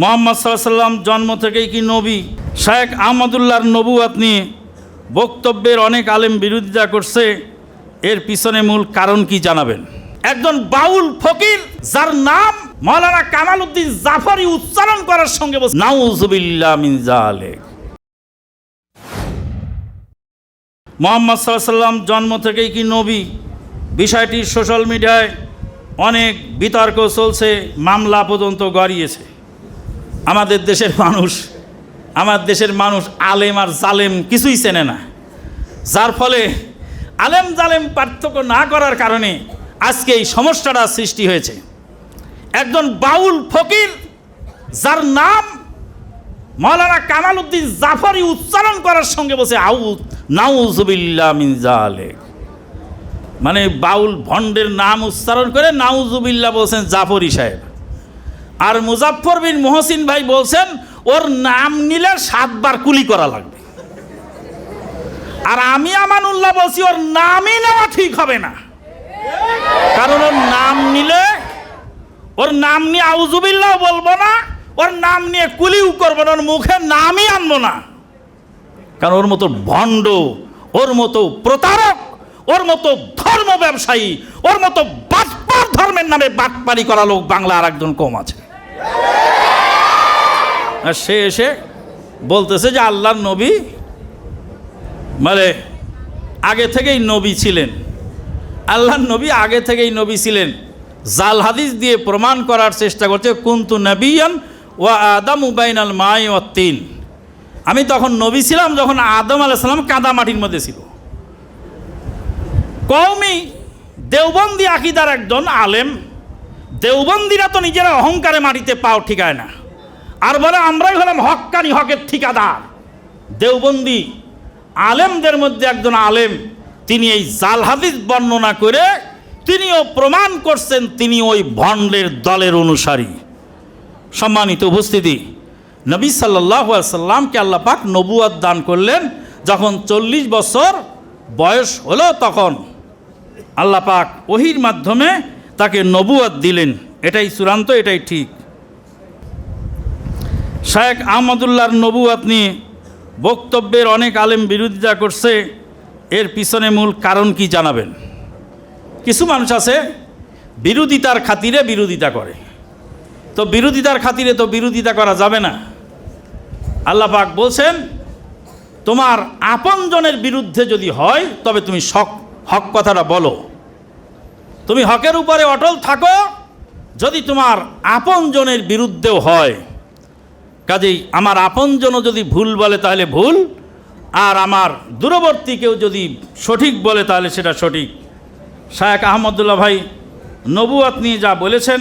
মোহাম্মদ সাল্লাম জন্ম থেকেই কি নবী? শায়েখ আহমদুল্লাহর নবুয়াত নিয়ে বক্তব্যের অনেক আলেম বিরোধিতা করছে। এর পিছনে মূল কারণ কি জানাবেন? একজন বাউল ফকির, যার নাম মৌলানা কামাল উদ্দিন জাফরি উচ্চারণ করার সঙ্গে নাউজুবিল্লাহ মিন মোহাম্মদ সাল্লাম জন্ম থেকেই কি নবী? বিষয়টি সোশ্যাল মিডিয়ায় অনেক বিতর্ক চলছে, মামলা পর্যন্ত গড়িয়েছে। আমাদের দেশের মানুষ, আমার দেশের মানুষ আলেম আর জালেম কিছুই চেনে না। যার ফলে আলেম জালেম পার্থক্য না করার কারণে আজকে এই সমস্যাটা সৃষ্টি হয়েছে। একজন বাউল ফকির, যার নাম মৌলানা কামাল উদ্দিন জাফরি উচ্চারণ করার সঙ্গে বসে আউদ নাউজুবিল্লা মিন মানে বাউল ভণ্ডের নাম উচ্চারণ করে নাউজুবিল্লা বলছেন জাফরি সাহেব। আর মুজাফর বিন মোহসিন ভাই বলছেন, ওর নাম নিলে সাতবার কুলি করা লাগবে। আর আমি আমানুল্লাহ বলছি, ওর নামই নেওয়া ঠিক হবে না। কারণ ওর নাম নিলে, ওর নাম নিয়ে আউজুবিল্লাহ বলব না, ওর নাম নিয়ে কুলিও করব না, ওর মুখে নামই আনব না। কারণ ওর মতো ভণ্ড, ওর মতো প্রতারক, ওর মতো ধর্ম ব্যবসায়ী, ওর মতো বাটপার ধর্মের নামে বাটপারি করা লোক বাংলা আর একজন কম আছে। আর সে এসে বলতেছে যে আল্লাহর নবী মানে আগে থেকেই নবী ছিলেন। আল্লাহর নবী আগে থেকেই নবী ছিলেন। জাল হাদিস দিয়ে প্রমাণ করার চেষ্টা করছে, কুন্তু নবিয়ান ও আদম উবাইন আল মাই ও তিন। আমি তখন নবী ছিলাম যখন আদম আলাইসালাম কাদা মাটির মধ্যে ছিল। কৌমি দেওবন্দি আকিদার একজন আলেম দেওবন্দিরা তো নিজেরা অহংকারে মাটিতে পাও ঠিকায় না। আর বলে, আমরাই হলাম হক্কানি, হকের ঠিকাদার। দেওবন্দি আলেমদের মধ্যে একজন আলেম, তিনি এই জাল হাদিস বর্ণনা করে তিনিও প্রমাণ করছেন তিনি ওই ভণ্ডের দলের অনুসারী। সম্মানিত উপস্থিতি, নবী সাল্লাহ সাল্লামকে আল্লাহ পাক নবুয়াদ দান করলেন যখন চল্লিশ বছর বয়স হলো তখন। আল্লাহ পাক ওহির মাধ্যমে তাকে নবুয়াদ দিলেন। এটাই চূড়ান্ত, এটাই ঠিক। শায়েখ আহমদুল্লাহর নবুয়াত নিয়ে বক্তব্যের অনেক আলেম বিরোধিতা করছে। এর পিছনে মূল কারণ কি জানাবেন? কিছু মানুষ আছে, বিরোধিতার খাতিরে বিরোধিতা করে। তো বিরোধিতার খাতিরে তো বিরোধিতা করা যাবে না। আল্লাহ পাক বলছেন, তোমার আপনজনের বিরুদ্ধে যদি হয়, তবে তুমি শক হক কথাটা বলো। তুমি হকের উপরে অটল থাকো, যদি তোমার আপনজনের বিরুদ্ধেও হয়। কাজেই আমার আপনজনও যদি ভুল বলে তাহলে ভুল, আর আমার দূরবর্তী কেউ যদি সঠিক বলে তাহলে সেটা সঠিক। শায়েক আহমদুল্লাহ ভাই নবুয়াত নিয়ে যা বলেছেন,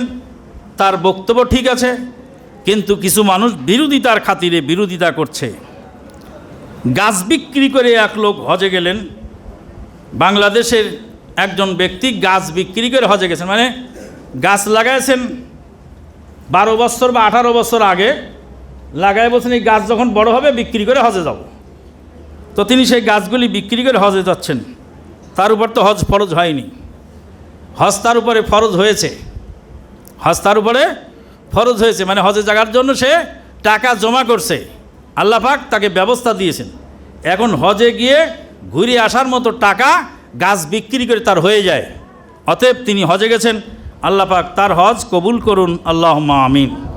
তার বক্তব্য ঠিক আছে, কিন্তু কিছু মানুষ বিরোধিতার খাতিরে বিরোধিতা করছে। গাছ বিক্রি করে এক লোক হজে গেলেন, বাংলাদেশের একজন ব্যক্তি গাছ বিক্রি করে হজে গেছেন মানে গাছ লাগাইছেন বারো বছর বা আঠারো বছর আগে লাগাই বলছেন এই গাছ যখন বড় হবে, বিক্রি করে হজে যাব। তো তিনি সেই গাছগুলি বিক্রি করে হজে যাচ্ছেন। তার উপর তো হজ ফরজ হয়নি। হজ তার উপরে ফরজ হয়েছে। হজ তার উপরে ফরজ হয়েছে মানে হজে জাগার জন্য সে টাকা জমা করছে। আল্লাহ পাক তাকে ব্যবস্থা দিয়েছেন। এখন হজে গিয়ে ঘুরে আসার মতো টাকা গাছ বিক্রি করে তার হয়ে যায়। অতএব তিনি হজে গেছেন। আল্লাহ পাক তার হজ কবুল করুন। আল্লাহ আমিন।